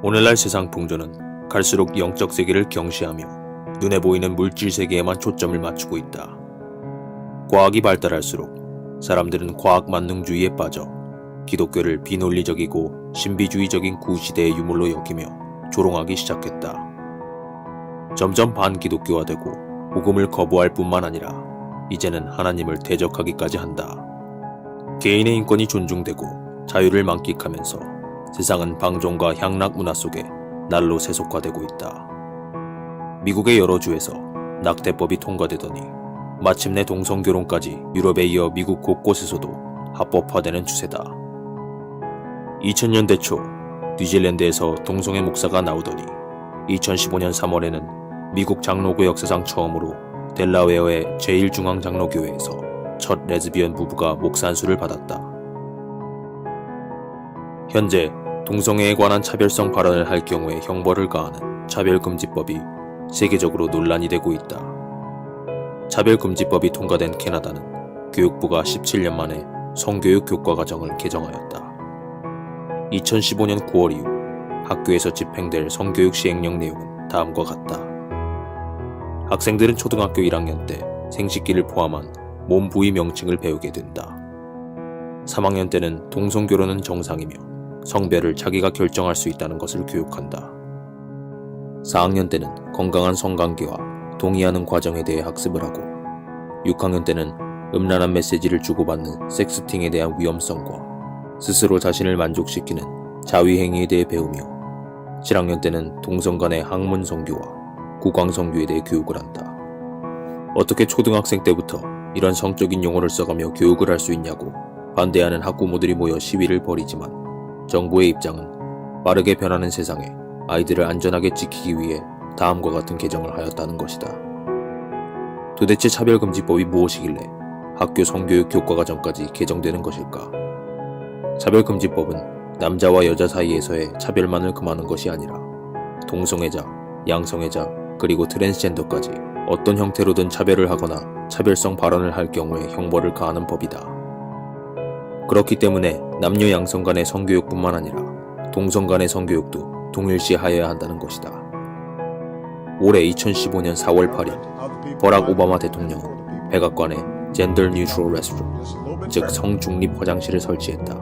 오늘날 세상 풍조는 갈수록 영적 세계를 경시하며 눈에 보이는 물질 세계에만 초점을 맞추고 있다. 과학이 발달할수록 사람들은 과학 만능주의에 빠져 기독교를 비논리적이고 신비주의적인 구시대의 유물로 여기며 조롱하기 시작했다. 점점 반기독교화되고 복음을 거부할 뿐만 아니라 이제는 하나님을 대적하기까지 한다. 개인의 인권이 존중되고 자유를 만끽하면서 세상은 방종과 향락 문화 속에 날로 세속화되고 있다. 미국의 여러 주에서 낙태법이 통과되더니 마침내 동성결혼까지 유럽에 이어 미국 곳곳에서도 합법화되는 추세다. 2000년대 초 뉴질랜드에서 동성애 목사가 나오더니 2015년 3월에는 미국 장로교 역사상 처음으로 델라웨어의 제1중앙장로교회에서 첫 레즈비언 부부가 목사 안수를 받았다. 현재 동성애에 관한 차별성 발언을 할 경우에 형벌을 가하는 차별금지법이 세계적으로 논란이 되고 있다. 차별금지법이 통과된 캐나다는 교육부가 17년 만에 성교육 교과 과정을 개정하였다. 2015년 9월 이후 학교에서 집행될 성교육 시행령 내용은 다음과 같다. 학생들은 초등학교 1학년 때 생식기를 포함한 몸 부위 명칭을 배우게 된다. 3학년 때는 동성결혼은 정상이며 성별을 자기가 결정할 수 있다는 것을 교육한다. 4학년 때는 건강한 성관계와 동의하는 과정에 대해 학습을 하고 6학년 때는 음란한 메시지를 주고받는 섹스팅에 대한 위험성과 스스로 자신을 만족시키는 자위행위에 대해 배우며 7학년 때는 동성 간의 학문 성교와 국왕 성교에 대해 교육을 한다. 어떻게 초등학생 때부터 이런 성적인 용어를 써가며 교육을 할 수 있냐고 반대하는 학부모들이 모여 시위를 벌이지만 정부의 입장은 빠르게 변하는 세상에 아이들을 안전하게 지키기 위해 다음과 같은 개정을 하였다는 것이다. 도대체 차별금지법이 무엇이길래 학교 성교육 교과과정까지 개정되는 것일까? 차별금지법은 남자와 여자 사이에서의 차별만을 금하는 것이 아니라 동성애자, 양성애자, 그리고 트랜스젠더까지 어떤 형태로든 차별을 하거나 차별성 발언을 할 경우에 형벌을 가하는 법이다. 그렇기 때문에 남녀 양성 간의 성교육뿐만 아니라 동성 간의 성교육도 동일시하여야 한다는 것이다. 올해 2015년 4월 8일 버락 오바마 대통령은 백악관에 젠더 뉴트럴 레스트룸, 즉 성중립 화장실을 설치했다.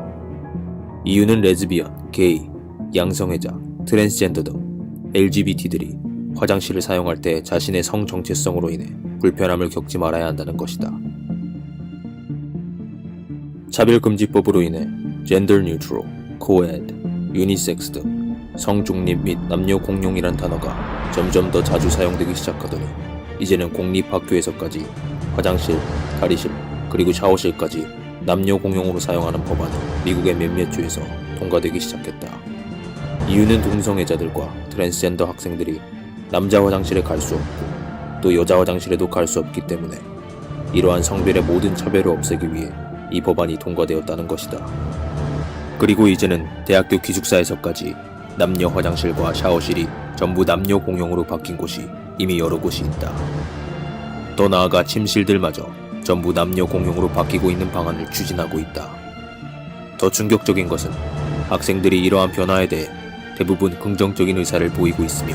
이유는 레즈비언, 게이, 양성애자, 트랜스젠더 등 LGBT들이 화장실을 사용할 때 자신의 성 정체성으로 인해 불편함을 겪지 말아야 한다는 것이다. 차별금지법으로 인해 젠더 뉴트럴, 코에드, 유니섹스 등 성중립 및 남녀 공용이란 단어가 점점 더 자주 사용되기 시작하더니 이제는 공립학교에서까지 화장실, 탈의실, 그리고 샤워실까지 남녀 공용으로 사용하는 법안이 미국의 몇몇 주에서 통과되기 시작했다. 이유는 동성애자들과 트랜스젠더 학생들이 남자 화장실에 갈 수 없고 또 여자 화장실에도 갈 수 없기 때문에 이러한 성별의 모든 차별을 없애기 위해 이 법안이 통과되었다는 것이다. 그리고 이제는 대학교 기숙사에서까지 남녀 화장실과 샤워실이 전부 남녀 공용으로 바뀐 곳이 이미 여러 곳이 있다. 더 나아가 침실들마저 전부 남녀 공용으로 바뀌고 있는 방안을 추진하고 있다. 더 충격적인 것은 학생들이 이러한 변화에 대해 대부분 긍정적인 의사를 보이고 있으며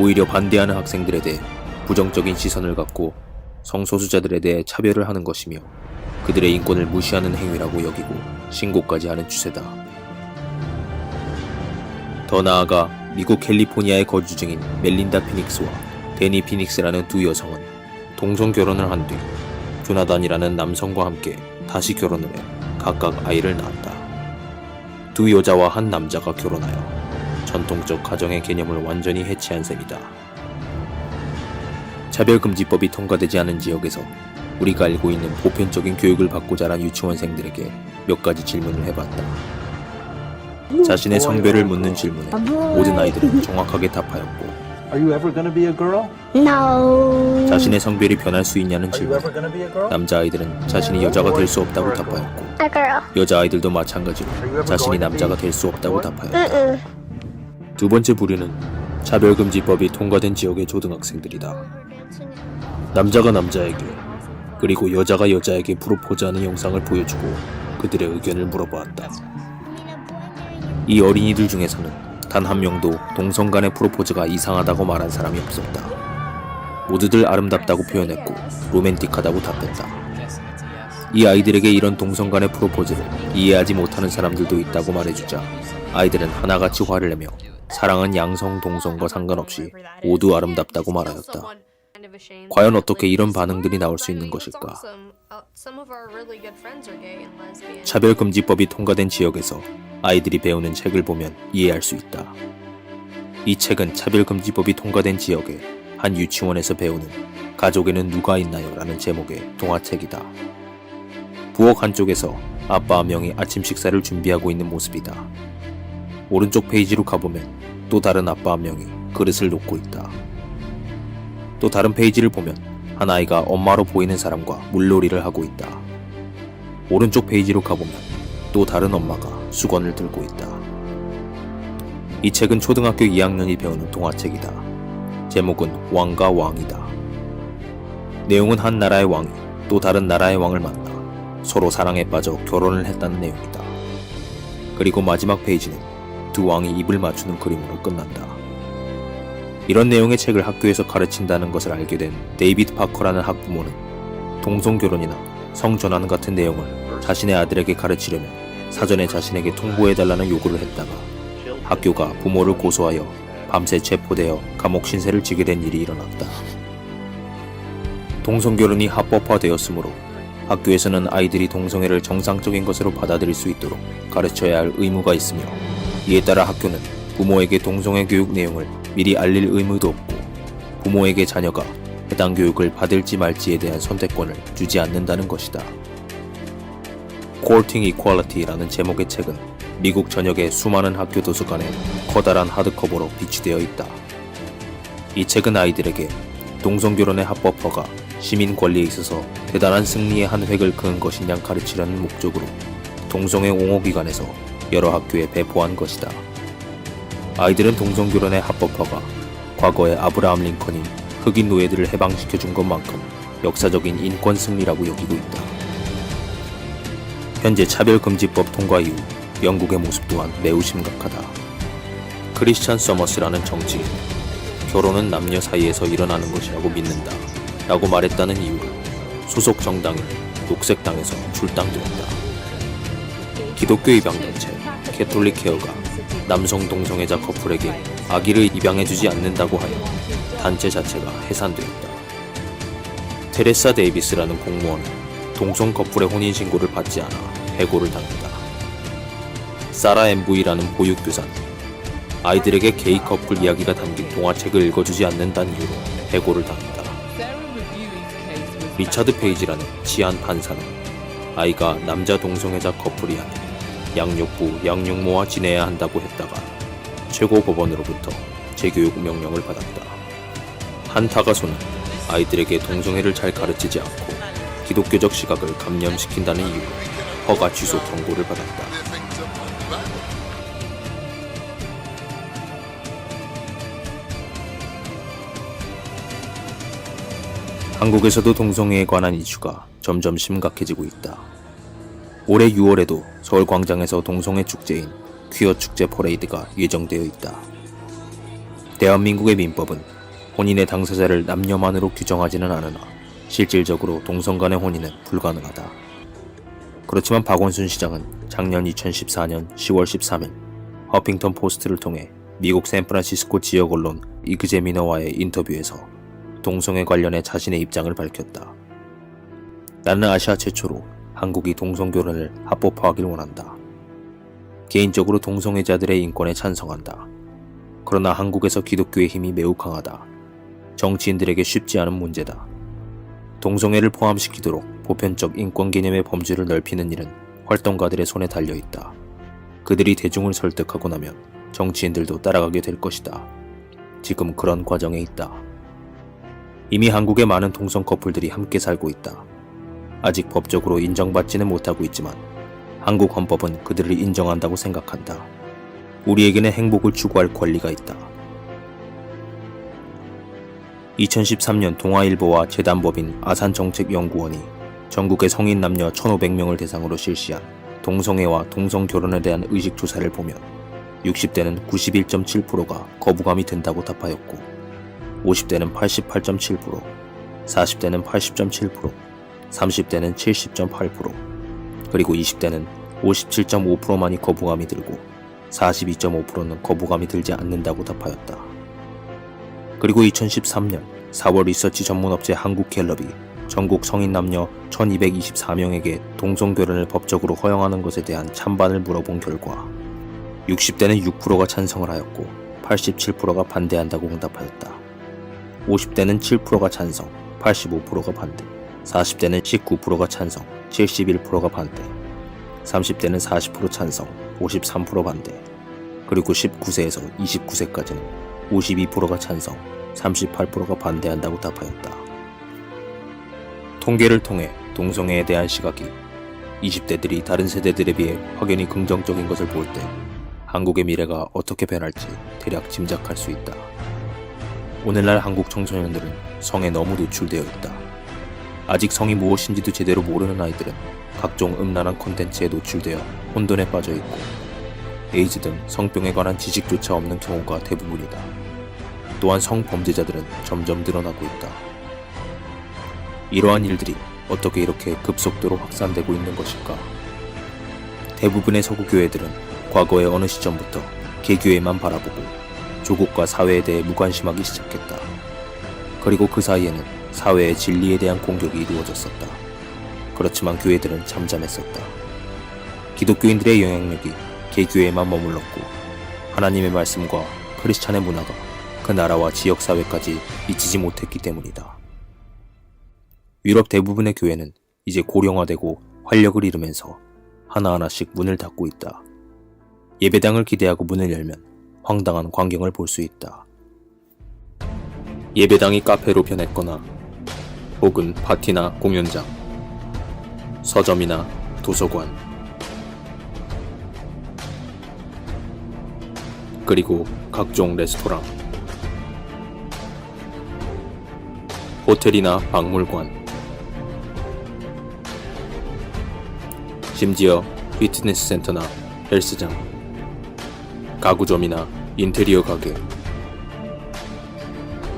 오히려 반대하는 학생들에 대해 부정적인 시선을 갖고 성소수자들에 대해 차별을 하는 것이며 그들의 인권을 무시하는 행위라고 여기고 신고까지 하는 추세다. 더 나아가 미국 캘리포니아에 거주 중인 멜린다 피닉스와 데니 피닉스라는 두 여성은 동성 결혼을 한 뒤 조나단이라는 남성과 함께 다시 결혼을 해 각각 아이를 낳았다. 두 여자와 한 남자가 결혼하여 전통적 가정의 개념을 완전히 해치한 셈이다. 차별금지법이 통과되지 않은 지역에서 우리가 알고 있는 보편적인 교육을 받고 자란 유치원생들에게 몇 가지 질문을 해봤다. 자신의 성별을 묻는 질문에 모든 아이들은 정확하게 답하였고 Are you ever going to be a girl? No. 자신의 성별이 변할 수 있냐는 질문에? 남자아이들은 자신이 여자가 될 수 없다고 답하였고. 여자아이들도 마찬가지로 자신이 남자가 될 수 없다고 답하였다. 두 번째 부류는 차별금지법이 통과된 지역의 초등학생들이다. 남자가 남자에게 그리고 여자가 여자에게 프로포즈하는 영상을 보여주고 그들의 의견을 물어보았다. 이 어린이들 중에서는 단 한 명도 동성 간의 프로포즈가 이상하다고 말한 사람이 없었다. 모두들 아름답다고 표현했고 로맨틱하다고 답했다. 이 아이들에게 이런 동성 간의 프로포즈를 이해하지 못하는 사람들도 있다고 말해주자 아이들은 하나같이 화를 내며 사랑은 양성 동성과 상관없이 모두 아름답다고 말하였다. 과연 어떻게 이런 반응들이 나올 수 있는 것일까? 차별금지법이 통과된 지역에서 아이들이 배우는 책을 보면 이해할 수 있다. 이 책은 차별금지법이 통과된 지역의 한 유치원에서 배우는 가족에는 누가 있나요? 라는 제목의 동화책이다. 부엌 한쪽에서 아빠 한 명이 아침 식사를 준비하고 있는 모습이다. 오른쪽 페이지로 가보면 또 다른 아빠 한 명이 그릇을 놓고 있다. 또 다른 페이지를 보면 한 아이가 엄마로 보이는 사람과 물놀이를 하고 있다. 오른쪽 페이지로 가보면 또 다른 엄마가 수건을 들고 있다. 이 책은 초등학교 2학년이 배우는 동화책이다. 제목은 왕과 왕이다. 내용은 한 나라의 왕이 또 다른 나라의 왕을 만나 서로 사랑에 빠져 결혼을 했다는 내용이다. 그리고 마지막 페이지는 두 왕이 입을 맞추는 그림으로 끝난다. 이런 내용의 책을 학교에서 가르친다는 것을 알게 된 데이비드 파커라는 학부모는 동성 결혼이나 성전환 같은 내용을 자신의 아들에게 가르치려면 사전에 자신에게 통보해달라는 요구를 했다가 학교가 부모를 고소하여 밤새 체포되어 감옥 신세를 지게 된 일이 일어났다. 동성 결혼이 합법화되었으므로 학교에서는 아이들이 동성애를 정상적인 것으로 받아들일 수 있도록 가르쳐야 할 의무가 있으며 이에 따라 학교는 부모에게 동성애 교육 내용을 미리 알릴 의무도 없고 부모에게 자녀가 해당 교육을 받을지 말지에 대한 선택권을 주지 않는다는 것이다. Courting Equality라는 제목의 책은 미국 전역의 수많은 학교 도서관에 커다란 하드커버로 비치되어 있다. 이 책은 아이들에게 동성결혼의 합법화가 시민 권리에 있어서 대단한 승리의 한 획을 그은 것이냐 가르치려는 목적으로 동성애 옹호기관에서 여러 학교에 배포한 것이다. 아이들은 동성결혼의 합법화가 과거의 아브라함 링컨이 흑인 노예들을 해방시켜 준 것만큼 역사적인 인권 승리라고 여기고 있다. 현재 차별금지법 통과 이후 영국의 모습 또한 매우 심각하다. 크리스찬 서머스라는 정치인, 결혼은 남녀 사이에서 일어나는 것이라고 믿는다. 라고 말했다는 이유로 소속 정당인 녹색당에서 출당되었다. 기독교 입양단체 캐톨릭 케어가 남성 동성애자 커플에게 아기를 입양해주지 않는다고 하여 단체 자체가 해산되었다. 테레사 데이비스라는 공무원은 동성 커플의 혼인신고를 받지 않아 해고를 당했다. 사라 엠브이라는 보육교사는 아이들에게 게이 커플 이야기가 담긴 동화책을 읽어주지 않는다는 이유로 해고를 당했다. 리차드 페이지라는 치안 판사는 아이가 남자 동성애자 커플이야 양육부 양육모와 지내야 한다고 했다가 최고 법원으로부터 재교육 명령을 받았다. 한 타가소는 아이들에게 동성애를 잘 가르치지 않고 기독교적 시각을 감염시킨다는 이유로 허가 취소 경고를 받았다. 한국에서도 동성애에 관한 이슈가 점점 심각해지고 있다. 올해 6월에도 서울 광장에서 동성애 축제인 퀴어 축제 퍼레이드가 예정되어 있다. 대한민국의 민법은 혼인의 당사자를 남녀만으로 규정하지는 않으나 실질적으로 동성 간의 혼인은 불가능하다. 그렇지만 박원순 시장은 작년 2014년 10월 13일 허핑턴 포스트를 통해 미국 샌프란시스코 지역 언론 이그제미너와의 인터뷰에서 동성애 관련해 자신의 입장을 밝혔다. 나는 아시아 최초로 한국이 동성결혼을 합법화하길 원한다. 개인적으로 동성애자들의 인권에 찬성한다. 그러나 한국에서 기독교의 힘이 매우 강하다. 정치인들에게 쉽지 않은 문제다. 동성애를 포함시키도록 보편적 인권 개념의 범주를 넓히는 일은 활동가들의 손에 달려 있다. 그들이 대중을 설득하고 나면 정치인들도 따라가게 될 것이다. 지금 그런 과정에 있다. 이미 한국의 많은 동성 커플들이 함께 살고 있다. 아직 법적으로 인정받지는 못하고 있지만 한국 헌법은 그들을 인정한다고 생각한다. 우리에게는 행복을 추구할 권리가 있다. 2013년 동아일보와 재단법인 아산정책연구원이 전국의 성인 남녀 1,500명을 대상으로 실시한 동성애와 동성결혼에 대한 의식조사를 보면 60대는 91.7%가 거부감이 든다고 답하였고 50대는 88.7%, 40대는 80.7%, 30대는 70.8%, 그리고 20대는 57.5%만이 거부감이 들고 42.5%는 거부감이 들지 않는다고 답하였다. 그리고 2013년 4월 리서치 전문업체 한국갤럽이 전국 성인 남녀 1224명에게 동성결혼을 법적으로 허용하는 것에 대한 찬반을 물어본 결과 60대는 6%가 찬성을 하였고 87%가 반대한다고 응답하였다. 50대는 7%가 찬성, 85%가 반대, 40대는 19%가 찬성, 71%가 반대, 30대는 40% 찬성, 53% 반대, 그리고 19세에서 29세까지는 52%가 찬성, 38%가 반대한다고 답하였다. 통계를 통해 동성애에 대한 시각이 20대들이 다른 세대들에 비해 확연히 긍정적인 것을 볼 때 한국의 미래가 어떻게 변할지 대략 짐작할 수 있다. 오늘날 한국 청소년들은 성에 너무 노출되어 있다. 아직 성이 무엇인지도 제대로 모르는 아이들은 각종 음란한 콘텐츠에 노출되어 혼돈에 빠져 있고 에이즈 등 성병에 관한 지식조차 없는 경우가 대부분이다. 또한 성범죄자들은 점점 늘어나고 있다. 이러한 일들이 어떻게 이렇게 급속도로 확산되고 있는 것일까? 대부분의 서구 교회들은 과거의 어느 시점부터 개교회만 바라보고 조국과 사회에 대해 무관심하기 시작했다. 그리고 그 사이에는 사회의 진리에 대한 공격이 이루어졌었다. 그렇지만 교회들은 잠잠했었다. 기독교인들의 영향력이 개교회에만 머물렀고 하나님의 말씀과 크리스찬의 문화가 그 나라와 지역 사회까지 미치지 못했기 때문이다. 유럽 대부분의 교회는 이제 고령화되고 활력을 잃으면서 하나하나씩 문을 닫고 있다. 예배당을 기대하고 문을 열면 황당한 광경을 볼 수 있다. 예배당이 카페로 변했거나 혹은 파티나 공연장, 서점이나 도서관, 그리고 각종 레스토랑, 호텔이나 박물관, 심지어 피트니스 센터나 헬스장, 가구점이나 인테리어 가게,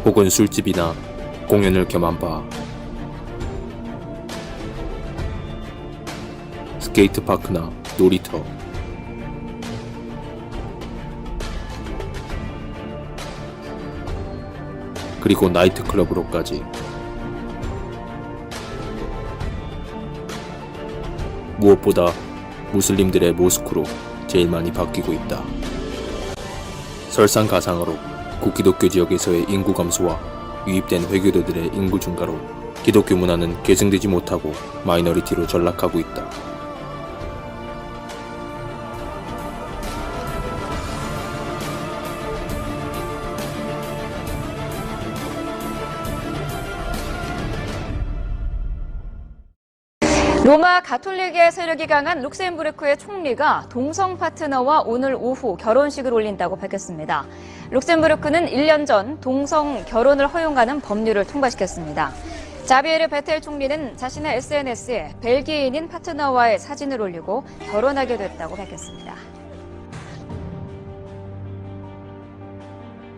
혹은 술집이나 공연을 겸한 바, 스케이트파크나 놀이터, 그리고 나이트클럽으로까지 무엇보다 무슬림들의 모스크로 제일 많이 바뀌고 있다. 설상가상으로 구기독교 지역에서의 인구 감소와 유입된 회교도들의 인구 증가로 기독교 문화는 계승되지 못하고 마이너리티로 전락하고 있다. 가톨릭의 세력이 강한 룩셈부르크의 총리가 동성 파트너와 오늘 오후 결혼식을 올린다고 밝혔습니다. 룩셈부르크는 1년 전 동성 결혼을 허용하는 법률을 통과시켰습니다. 자비에르 베텔 총리는 자신의 SNS에 벨기에인인 파트너와의 사진을 올리고 결혼하게 됐다고 밝혔습니다.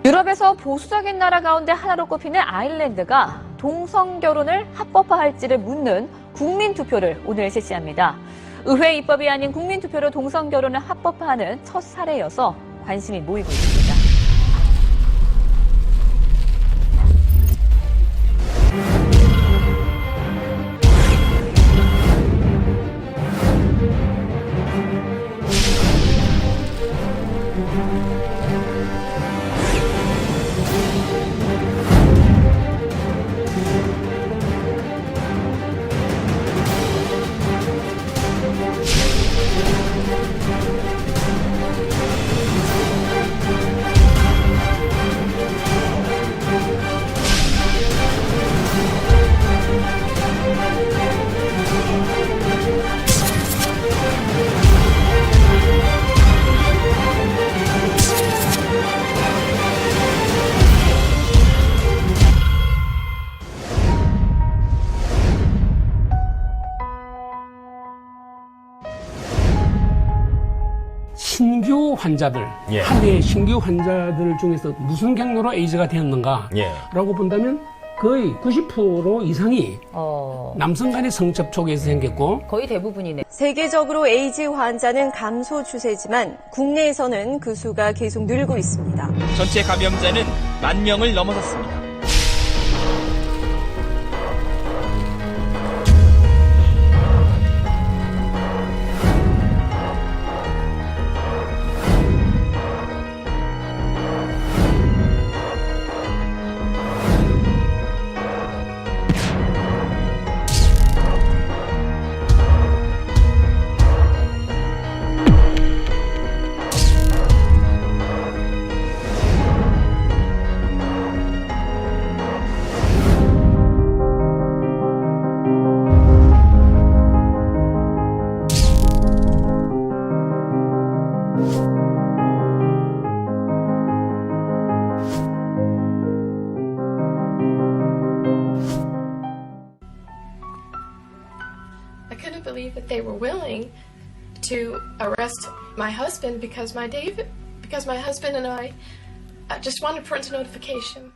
유럽에서 보수적인 나라 가운데 하나로 꼽히는 아일랜드가 동성 결혼을 합법화할지를 묻는 국민 투표를 오늘 실시합니다. 의회 입법이 아닌 국민 투표로 동성 결혼을 합법화하는 첫 사례여서 관심이 모이고 있습니다. 환자들, 예. 한 해의 신규 환자들 중에서 무슨 경로로 에이즈가 되었는가? 예. 라고 본다면 거의 90% 이상이 어, 남성 간의 성접촉에서 생겼고 거의 대부분이네. 세계적으로 에이즈 환자는 감소 추세지만 국내에서는 그 수가 계속 늘고 있습니다. 전체 감염자는 만 명을 넘어섰습니다. My husband because my David, because my husband and I uh, just wanted parental notification.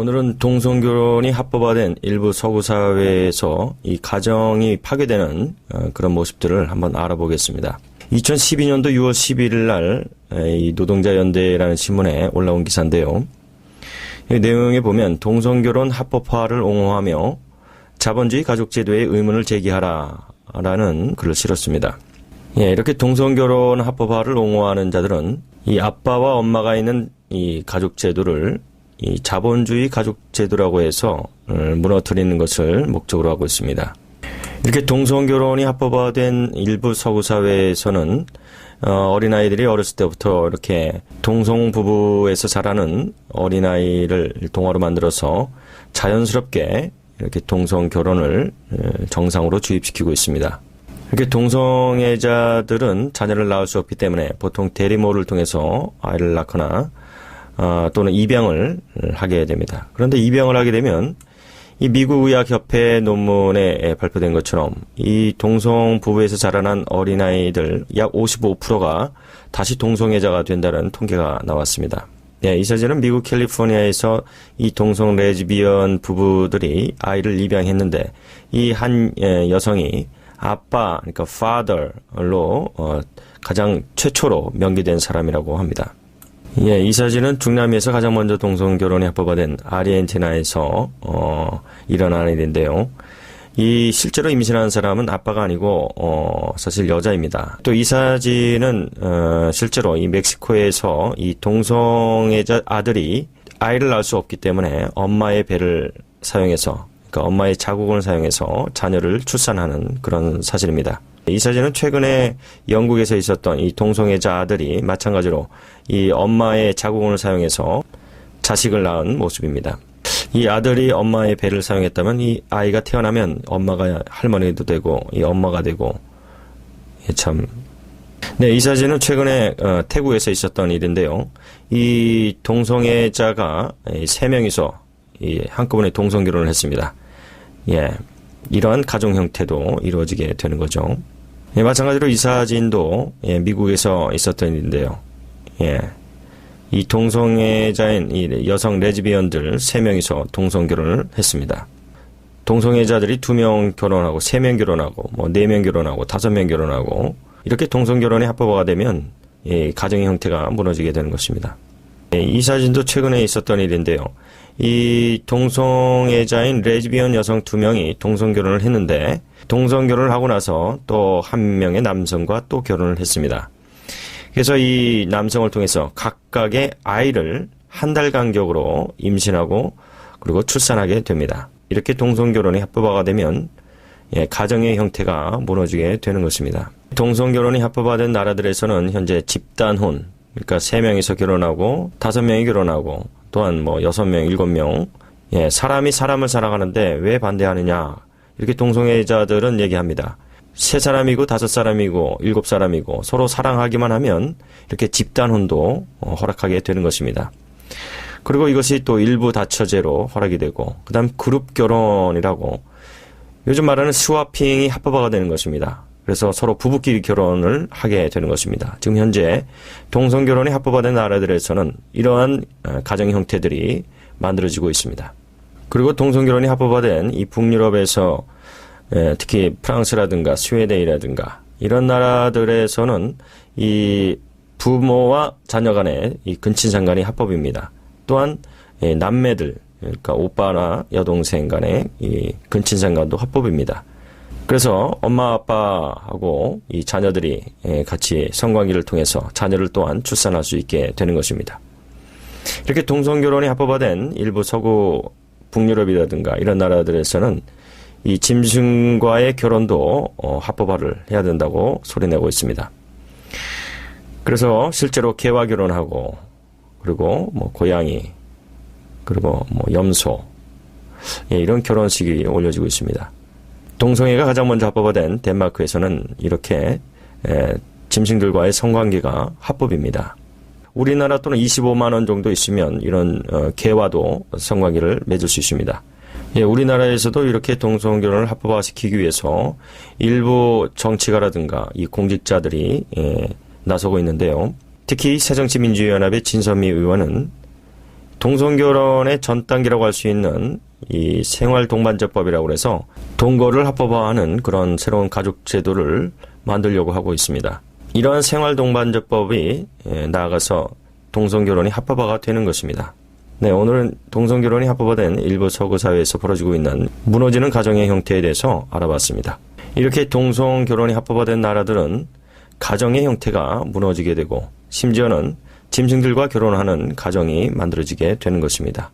오늘은 동성결혼이 합법화된 일부 서구 사회에서 이 가정이 파괴되는 어, 그런 모습들을 한번 알아보겠습니다. 2012년도 6월 11일 날, 에, 이 노동자연대라는 신문에 올라온 기사인데요. 이 내용에 보면 동성결혼 합법화를 옹호하며 자본주의 가족제도의 의문을 제기하라 라는 글을 실었습니다. 예, 이렇게 동성결혼 합법화를 옹호하는 자들은 이 아빠와 엄마가 있는 이 가족제도를 이 자본주의 가족 제도라고 해서 어, 무너뜨리는 것을 목적으로 하고 있습니다. 이렇게 동성 결혼이 합법화된 일부 서구 사회에서는 어, 어린아이들이 어렸을 때부터 이렇게 동성 부부에서 자라는 어린아이를 동화로 만들어서 자연스럽게 이렇게 동성 결혼을 어, 정상으로 주입시키고 있습니다. 이렇게 동성애자들은 자녀를 낳을 수 없기 때문에 보통 대리모를 통해서 아이를 낳거나 어, 또는 입양을 하게 됩니다. 그런데 입양을 하게 되면 이 미국 의학협회 논문에 발표된 것처럼 이 동성 부부에서 자라난 어린아이들 약 55%가 다시 동성애자가 된다는 통계가 나왔습니다. 네, 이 사진은 미국 캘리포니아에서 이 동성 레즈비언 부부들이 아이를 입양했는데 이 한 여성이 아빠, 그러니까 father로 어, 가장 최초로 명기된 사람이라고 합니다. 예, 이 사진은 중남미에서 가장 먼저 동성 결혼이 합법화된 아르헨티나에서 어, 일어난 일인데요. 이 실제로 임신한 사람은 아빠가 아니고 어, 사실 여자입니다. 또 이 사진은 어, 실제로 이 멕시코에서 이 동성애자 아들이 아이를 낳을 수 없기 때문에 엄마의 배를 사용해서 그러니까 엄마의 자궁을 사용해서 자녀를 출산하는 그런 사실입니다. 이 사진은 최근에 영국에서 있었던 이 동성애자 아들이 마찬가지로 이 엄마의 자궁을 사용해서 자식을 낳은 모습입니다. 이 아들이 엄마의 배를 사용했다면 이 아이가 태어나면 엄마가 할머니도 되고 이 엄마가 되고 예, 참. 네, 이 사진은 최근에 어, 태국에서 있었던 일인데요. 이 동성애자가 이세 명이서 이 한꺼번에 동성 결혼을 했습니다. 예, 이러한 가정 형태도 이루어지게 되는 거죠. 예, 마찬가지로 이 사진도 예, 미국에서 있었던 일인데요. 예. 이 동성애자인 이 여성 레즈비언들 세명이서 동성 결혼을 했습니다. 동성애자들이 두명 결혼하고 세명 결혼하고 뭐네명 결혼하고 다섯 명 결혼하고 이렇게 동성 결혼이 합법화가 되면 이 가정의 형태가 무너지게 되는 것입니다. 예, 이 사진도 최근에 있었던 일인데요. 이 동성애자인 레즈비언 여성 두 명이 동성 결혼을 했는데 동성 결혼을 하고 나서 또 한 명의 남성과 또 결혼을 했습니다. 그래서 이 남성을 통해서 각각의 아이를 한 달 간격으로 임신하고 그리고 출산하게 됩니다. 이렇게 동성 결혼이 합법화가 되면 예, 가정의 형태가 무너지게 되는 것입니다. 동성 결혼이 합법화된 나라들에서는 현재 집단혼, 그러니까 세 명이서 결혼하고 다섯 명이 결혼하고 또한 뭐 여섯 명, 일곱 명, 예, 사람이 사람을 사랑하는데 왜 반대하느냐 이렇게 동성애자들은 얘기합니다. 세 사람이고 다섯 사람이고 일곱 사람이고 서로 사랑하기만 하면 이렇게 집단혼도 어, 허락하게 되는 것입니다. 그리고 이것이 또 일부 다처제로 허락이 되고 그다음 그룹 결혼이라고 요즘 말하는 스와핑이 합법화가 되는 것입니다. 그래서 서로 부부끼리 결혼을 하게 되는 것입니다. 지금 현재 동성 결혼이 합법화된 나라들에서는 이러한 어, 가정 형태들이 만들어지고 있습니다. 그리고 동성 결혼이 합법화된 이 북유럽에서 예, 특히 프랑스라든가 스웨덴이라든가 이런 나라들에서는 이 부모와 자녀 간의 이 근친상간이 합법입니다. 또한 예, 남매들 그러니까 오빠나 여동생 간의 이 근친상간도 합법입니다. 그래서 엄마 아빠하고 이 자녀들이 예, 같이 성관계를 통해서 자녀를 또한 출산할 수 있게 되는 것입니다. 이렇게 동성 결혼이 합법화된 일부 서구 북유럽이라든가 이런 나라들에서는 이 짐승과의 결혼도 어, 합법화를 해야 된다고 소리내고 있습니다. 그래서 실제로 개와 결혼하고 그리고 뭐 고양이 그리고 뭐 염소 예, 이런 결혼식이 올려지고 있습니다. 동성애가 가장 먼저 합법화된 덴마크에서는 이렇게 에, 짐승들과의 성관계가 합법입니다. 우리나라 또는 25만 원 정도 있으면 이런 어, 개와도 성관계를 맺을 수 있습니다. 예, 우리나라에서도 이렇게 동성 결혼을 합법화시키기 위해서 일부 정치가라든가 이 공직자들이 예, 나서고 있는데요. 특히 새정치민주연합의 진선미 의원은 동성 결혼의 전 단계라고 할 수 있는 이 생활동반제법이라고 해서 동거를 합법화하는 그런 새로운 가족 제도를 만들려고 하고 있습니다. 이러한 생활 동반제법이 예, 나아가서 동성 결혼이 합법화가 되는 것입니다. 네, 오늘은 동성 결혼이 합법화된 일부 서구 사회에서 벌어지고 있는 무너지는 가정의 형태에 대해서 알아봤습니다. 이렇게 동성 결혼이 합법화된 나라들은 가정의 형태가 무너지게 되고 심지어는 짐승들과 결혼하는 가정이 만들어지게 되는 것입니다.